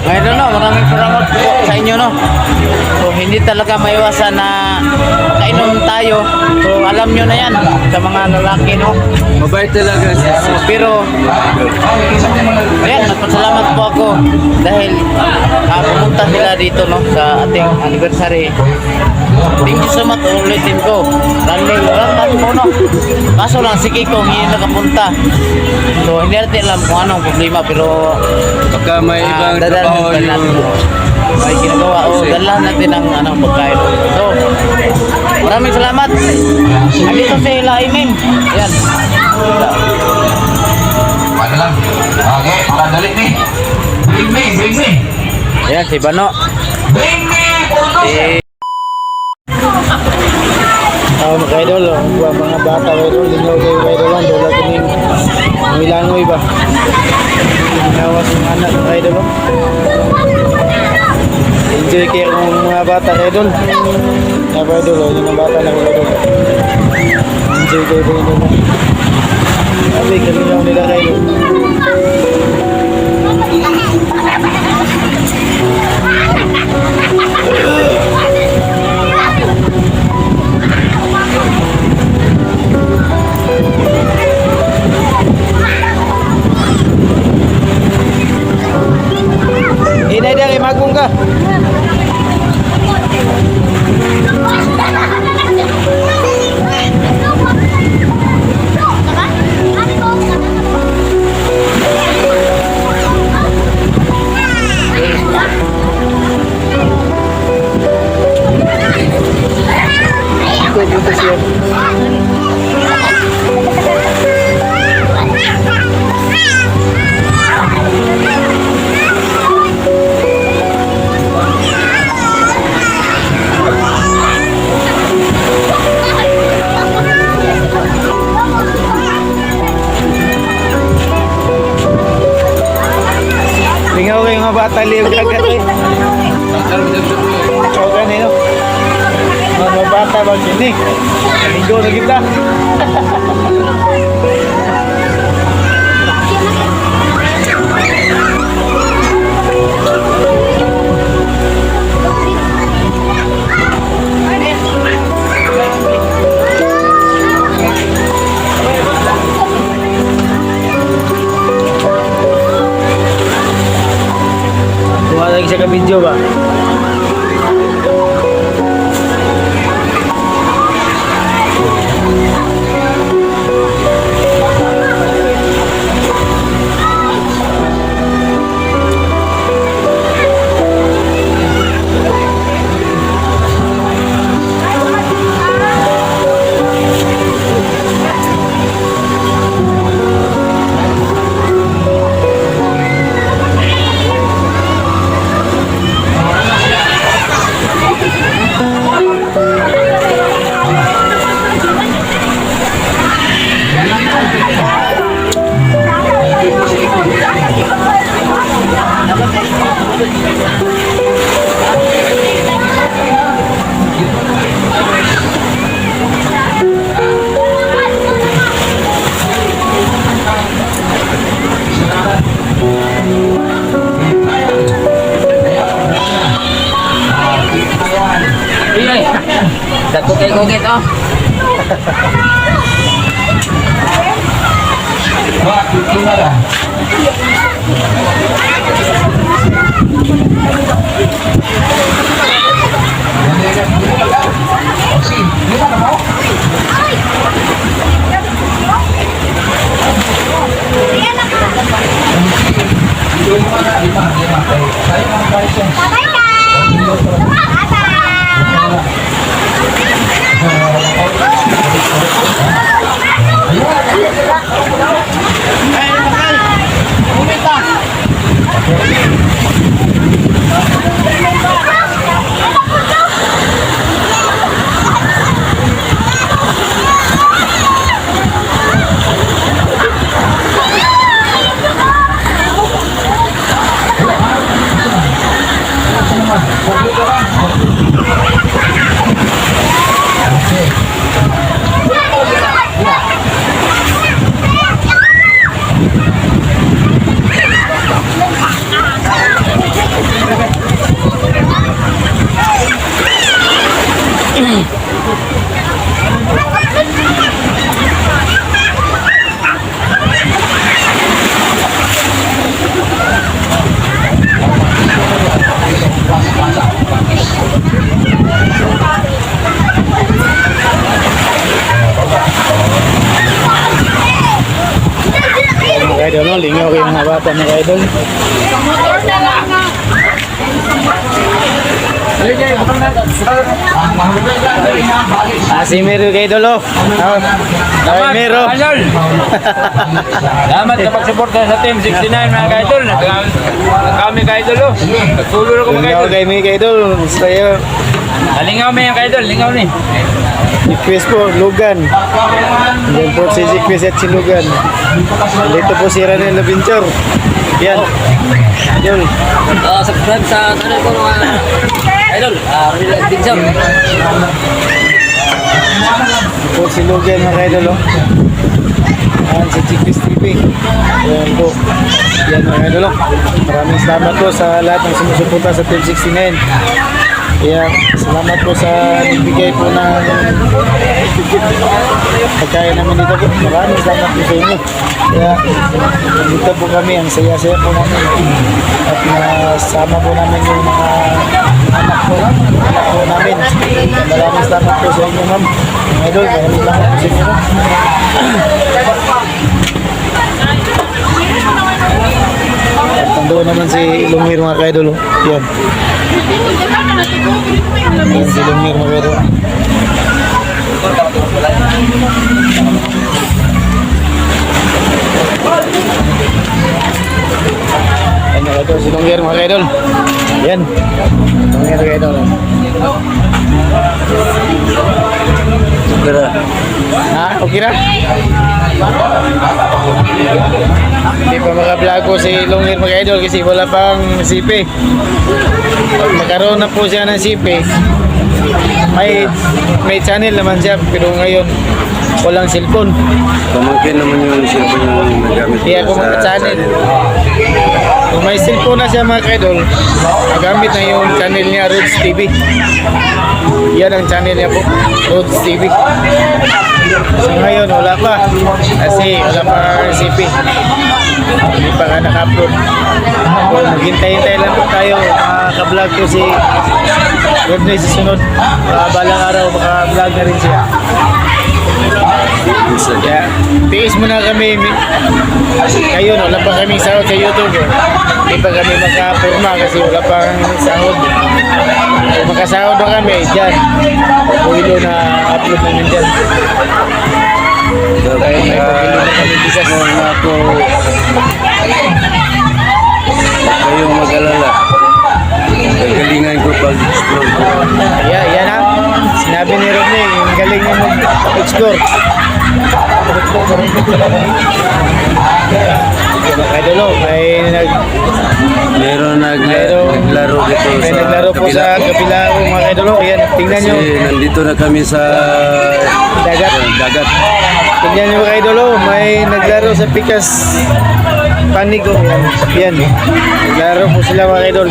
Ngayon no, maraming salamat po sa inyo no. So hindi talaga maiwasan na makainom tayo. So alam nyo na yan sa mga lalaki no. Mabait talaga siya. So, pero ayan, nagpasalamat po ako dahil uh, pumunta sila dito no sa ating anniversary. Thank you so much ulitin ko. Dahil lang po no. Kaso lang si Kiko hindi nakapunta. So hindi natin alam kung anong problema pero Baka may Ah, ibang trabaho pa natin. May ginagawa. O, dalahan natin ang anong pagkain. So, maraming salamat. Andito si Laimin. Yan. Ano lang? Okay, para dali ni. Bring me, bring me. Yan, si Bano. Bring me, Porto. Si... Oh, mga idol, oh, mga mga bata idol, lingaw kayo idol ba? Ginawas ng anak ng idol, oh. Enjoy kayo ng mga bata idol. Mga idol, oh, yung mga bata na idol. Enjoy kayo ng idol. oh. Sabi, kalingaw nila idol. Inay Ba sini? Ligo na kita. Kuha lagi ka video ba? Nagkukit-kukit oh. Bakit bata mga idol. Ah, si Miro mga idol oh. Ay, Miro. Salamat sa pagsuporta sa Team 69 mga ka-idol. Kami ka-idol oh. Nagtulo ko mga ka-idol. kay mga idol. Kayo. Alingaw mo yung ka-idol. Lingaw ni. Request po, Lugan. Yan po si Request at si Lugan. Dito po si Ranel Labinchor. Yan. Yun. Uh, subscribe sa channel ko mga idol. Uh, Real Adventure. po si Lugan mga idol oh. Yan si Chikis TV. Yan po. Yan mga idol oh. Maraming salamat po sa lahat ng sumusuporta sa Team 69. Kaya salamat po sa nagbigay po ng pagkain namin dito po. Maraming salamat po sa inyo. Kaya dito po kami, ang saya-saya po namin. At nasama po namin yung mga anak po, anak po namin. Maraming salamat po sa inyo ma'am. Mga idol, maraming salamat po sa inyo. At nandoon naman si Lumir mga kaidol. Yan. Yan si Lumir mga kaidol. Yan mga kaidol, si Lumir mga kaidol. Yan. Lumir mga kaidol. Ha? Okay na? Hindi pa makablog po si Lungir mga idol kasi wala pang sipi. Pag magkaroon na po siya ng sipi, may may channel naman siya pero ngayon walang cellphone. Pamangkin naman yung cellphone yung nagamit Kaya kung channel, kung may cellphone na siya mga idol, magamit na yung channel niya Roots TV. Yan ang channel niya po, Roots TV. So ngayon wala pa kasi wala pa CP. Hindi pa nga naka-upload. Maghintay-hintay lang po tayo maka-vlog ko si Rodney sa sunod. Uh, balang araw maka-vlog na rin siya. Kaya tiis mo na kami. mi- Kayo wala pa kaming sahod sa YouTube. Eh. Hindi pa kami makapurma kasi wala pang sahod. Kung makasahod na kami, dyan. Puwilo na upload namin dyan. Kaya may na kami bisas. na ako kayong mag-alala. Mag-explore. Kaya dulo, may nag Meron nag Meron- naglaro dito may sa naglaro po sa kabila ko mga kaidolo. Yan, tingnan nyo. Kasi nandito na kami sa Dagat. dagat. Tingnan nyo mga kaidolo, may naglaro sa Pikas Panigo. Yan, yan. Naglaro po sila mga.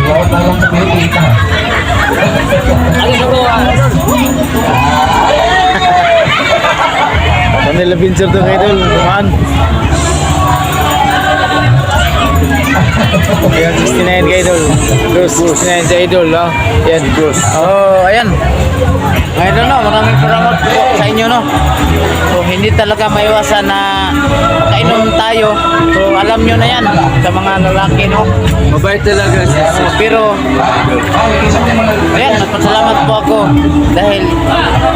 Huwag na lang kumikita. Manila Vincent to kaidol, kumaan. Yan, 69 kaidol. Cruz, 69 sa idol, no? Yan, Cruz. Oh, ayan. Ngayon no, maraming salamat po inyo no. So hindi talaga maiwasan na kainom tayo. So alam nyo na yan sa mga lalaki no. Mabait talaga si So, pero ayan, nagpasalamat po ako dahil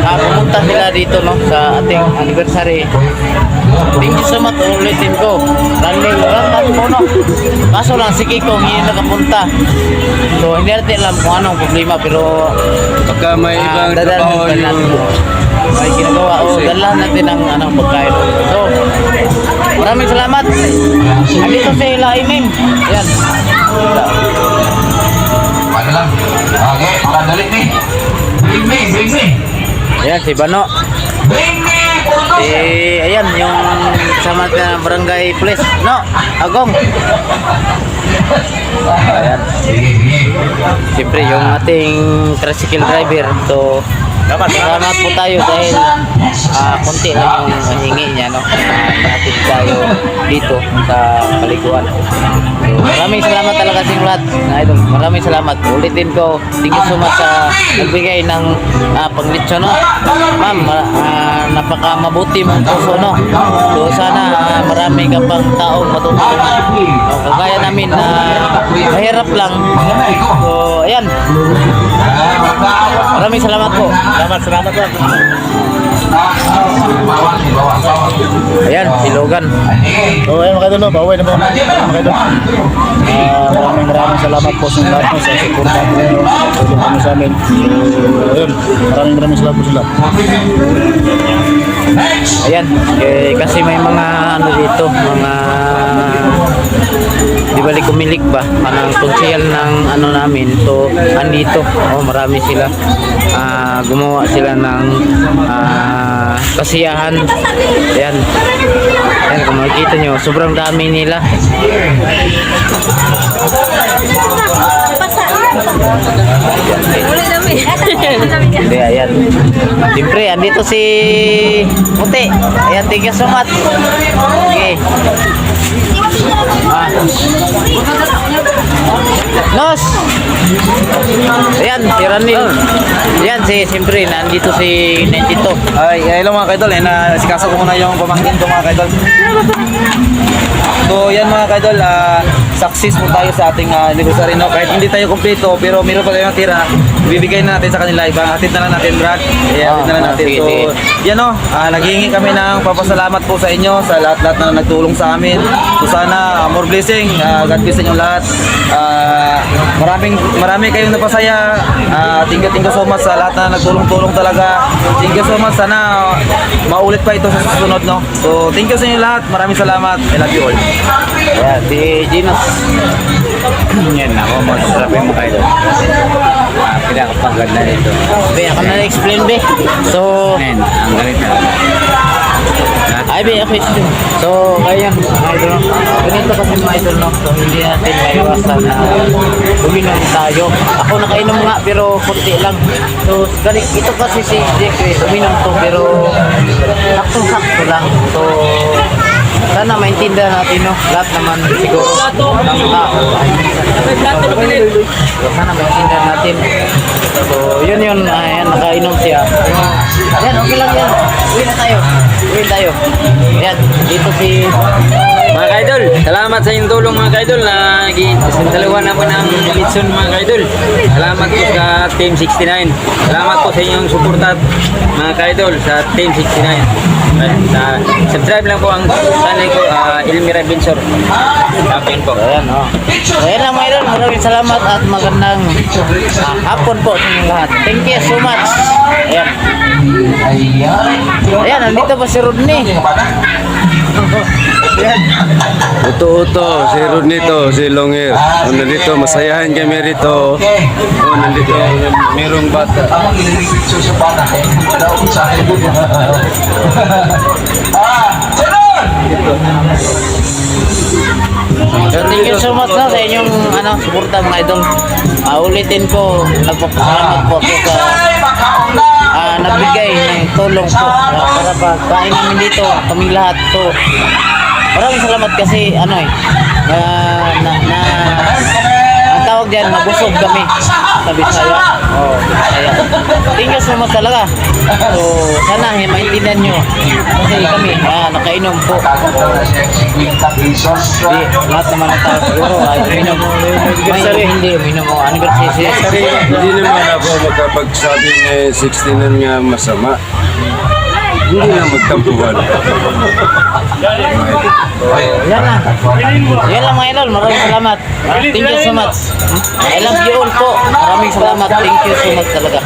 uh, pumunta sila dito no sa ating anniversary. Thank you so much ulitin ko. Dahil lahat po no. Kaso lang si Kiko hindi nakapunta. So hindi natin alam kung anong problema pero Baka may Ah, ibang dadalhin trabaho yung May ginagawa. O, dalahan natin ang anong pagkain. So, maraming salamat. Andito si Laimim. Yan. Ano lang. Okay, dali ni. Bring me, bring me. Ayan, si Bano. Bring me. Si, ayan, yung sama na barangay police. No, Agong. Ayan. Siyempre, yung ating tricycle driver. So, Salamat po tayo dahil ah, konti lang yung hingi niya, no? Uh, natin tayo dito sa paliguan. So, maraming salamat talaga sa inyo lahat. na idol. Maraming salamat. Ulitin ko, thank you so much sa nagbigay ng uh, panglitso, no? Ma'am, ma- ah, napaka mabuti mong puso, no? So, sana ah, marami ka pang taong matutulungan. So, kagaya namin na mahirap lang. So, ayan. Maraming salamat po. Salamat, salamat po. Ayan, si Logan. So ayun mga idol, bawal na po mga idol. Ah, maraming maraming salamat po sa lahat sa support natin no, tulong kami sa amin. So ayun, maraming maraming salamat po sila. Ayan, eh, kasi may mga ano dito, mga di bali kumilik ba, manang konsehal ng ano namin. So, andito, oh, marami sila. Ah, gumawa sila ng ah, kasiyahan. Ayan. Ayan, kung makikita nyo, sobrang dami nila. Hindi, ayan. Siyempre, andito si Muti. Ayan, thank you so much. Okay. Ah. Nos! Ayan, si Ranil. Ayan, si, siyempre, nandito si 92. Ay, hello mga kaidol. Eh, nasikaso ko muna yung pamangkin ko mga kaidol. So, yan mga kaidol, ah, success po tayo sa ating uh, anniversary. No? Kahit hindi tayo kompleto, pero meron pa tayong tira, bibigay na natin sa kanila. Ibang hatid na lang natin, Brad. Eh, hatid na lang Ah, natin. So. Yan o, ah, naghihingi kami ng papasalamat po sa inyo, sa lahat-lahat na nagtulong sa amin. So, sana ah, more blessing. Ah, God bless inyo lahat. Ah, maraming, marami kayong napasaya. Ah, thank you, thank you so much sa lahat na nagtulong-tulong talaga. Thank you so much. Sana maulit pa ito sa susunod, no? So, thank you sa inyo lahat. Maraming salamat. I love you all. Ayan, si Ginos. Yan ako, masasabi mo kayo. Pinakapaganda nito. Be, ako na na-explain, be. So, Ayan, ang galit na. ay, be, okay. So, mga idol, ganito kasi mga idol, no? So, hindi natin maiwasan na uminom tayo. Ako nakainom nga, pero kunti lang. So, galing, ito kasi si Jake, eh, uminom to, pero saktong-sakto lang. So, sana maintindihan natin, no? Lahat naman siguro ng tao. minsan- So, sana maintindihan natin. So, yun yun, ayan, nakainom siya. Yan, okay lang yan. Uwi na tayo. Uwi tayo. Yan, dito si... Mga kaidol, salamat sa inyong tulong mga kaidol na dalawa naman ang litson mga kaidol. Salamat po sa Team 69. Salamat po sa inyong suportat mga kaidol sa Team 69. Ayan, sa subscribe lang po ang channel ko, uh, Elmira Binsor. Tapin po. Ayan, oh. Ayan. Maraming salamat at magandang ah, hapon po sa inyong lahat. Thank you so much. Ayan. Ayan. Nandito pa si Rodney. Uto-uto, si Rodnito, si Longer. Oh, nandito, masayahan kami rito. Okay. Oh, nandito, merong bata. Tamang ililigso you so much na sa inyong ano, suporta mga idol. Ah, ulitin ko, nagpapasalamat po ako sa ah, nagbigay ng tulong po ah, para pagkain namin dito, kaming lahat. So, maraming salamat kasi ano eh, ah, na, na, tawag diyan, mabusog kami sa Bisaya. Oh, Bisaya. Thank you so much talaga. So, sana eh, maintindihan nyo. Kasi kami, ah, nakainom po. pesos. Di, lahat naman ng tao siguro ay uminom. May hindi uminom o anniversary. Hindi naman ako magkapagsabing eh, 16 nga masama. Hindi na magtampuhan. Yan lang. Yan lang mga idol. Maraming salamat. Thank you so much. I love you all po. Maraming salamat. Thank you so much talaga.